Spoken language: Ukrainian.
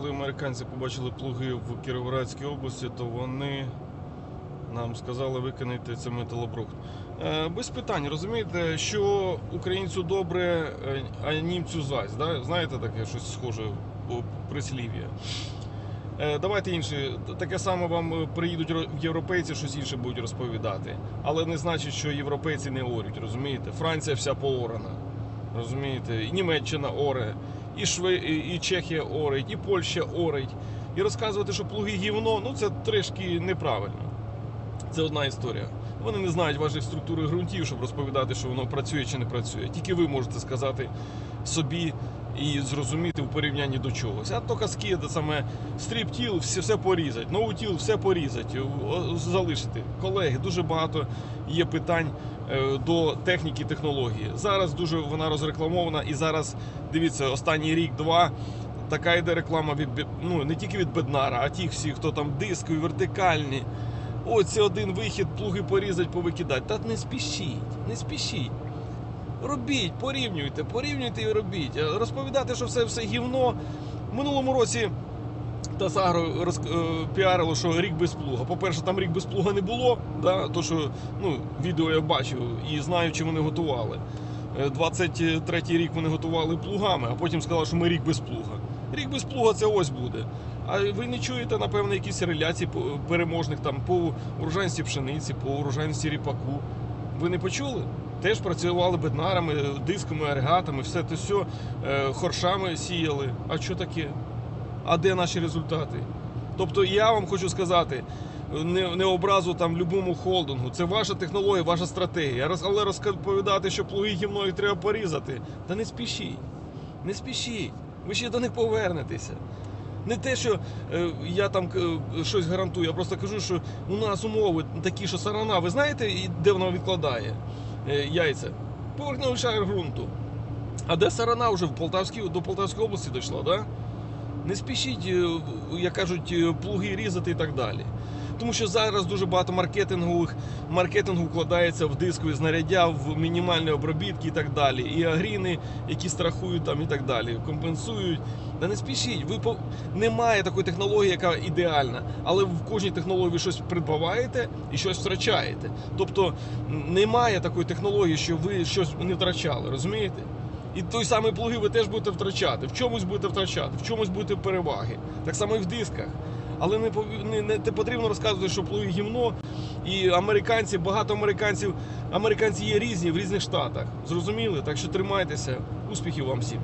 коли американці побачили плуги в Кіровоградській області, то вони нам сказали виконати це металобрухт. Е, Без питань, розумієте, що українцю добре, е, а німцю зась. Да? Знаєте таке щось схоже прислів'я. Е, Давайте інше. Таке саме вам приїдуть європейці, щось інше будуть розповідати. Але не значить, що європейці не орють, розумієте? Франція вся поорана. Розумієте? І Німеччина оре, і, Шве... і Чехія орить, і Польща орить. І розказувати, що плуги гівно, ну це трішки неправильно. Це одна історія. Вони не знають вашої структури ґрунтів, щоб розповідати, що воно працює чи не працює. Тільки ви можете сказати собі і зрозуміти в порівнянні до чогось. А то казки, де саме стріп-тіл, все, все порізать, ноутіл, все порізать, залишити. Колеги, дуже багато є питань е, до техніки технології. Зараз дуже вона розрекламована, і зараз дивіться, останній рік-два. Така йде реклама від ну не тільки від Беднара, а тих всіх, хто там дискові, вертикальні. О, це один вихід, плуги порізать, повикидати. Та не спішіть, не спішіть. Робіть, порівнюйте, порівнюйте і робіть. Розповідати, що все все гівно. В минулому році Тасагро роз, е, піарило, що рік без плуга. По-перше, там рік без плуга не було, да, то що ну, відео я бачив і знаю, чи вони готували. Е, 23-й рік вони готували плугами, а потім сказали, що ми рік без плуга. Рік без плуга це ось буде. А ви не чуєте, напевно, якісь реляції переможних там по урожайності пшениці, по урожайності ріпаку. Ви не почули? Теж працювали беднарами, дисками, агрегатами, все те все, хоршами сіяли. А що таке? А де наші результати? Тобто я вам хочу сказати, не, не образу там любому холдингу. Це ваша технологія, ваша стратегія. Але розповідати, що плуги гівно їх треба порізати, та не спішіть. Не спішіть. Ви ще до них повернетеся. Не те, що е, я там е, щось гарантую, я просто кажу, що у нас умови такі, що сарана, ви знаєте, де вона відкладає е, яйця? Поверхневий шар ґрунту. А де сарана вже в Полтавській, до Полтавської області дійшла, да? Не спішіть, е, як кажуть, е, плуги різати і так далі. Тому що зараз дуже багато маркетингових маркетингу вкладається в дискові знаряддя, в мінімальні обробітки і так далі. І агріни, які страхують там і так далі, компенсують. Та не спішіть, ви по... немає такої технології, яка ідеальна, але в кожній технології ви щось придбаваєте і щось втрачаєте. Тобто немає такої технології, що ви щось не втрачали, розумієте? І той самий плуги ви теж будете втрачати. В чомусь будете втрачати, в чомусь будете переваги. Так само і в дисках. Але не, не, не потрібно розказувати, що плуги гімно. І американці, багато американців, американці є різні в різних штатах. Зрозуміли? Так що тримайтеся. Успіхів вам всім.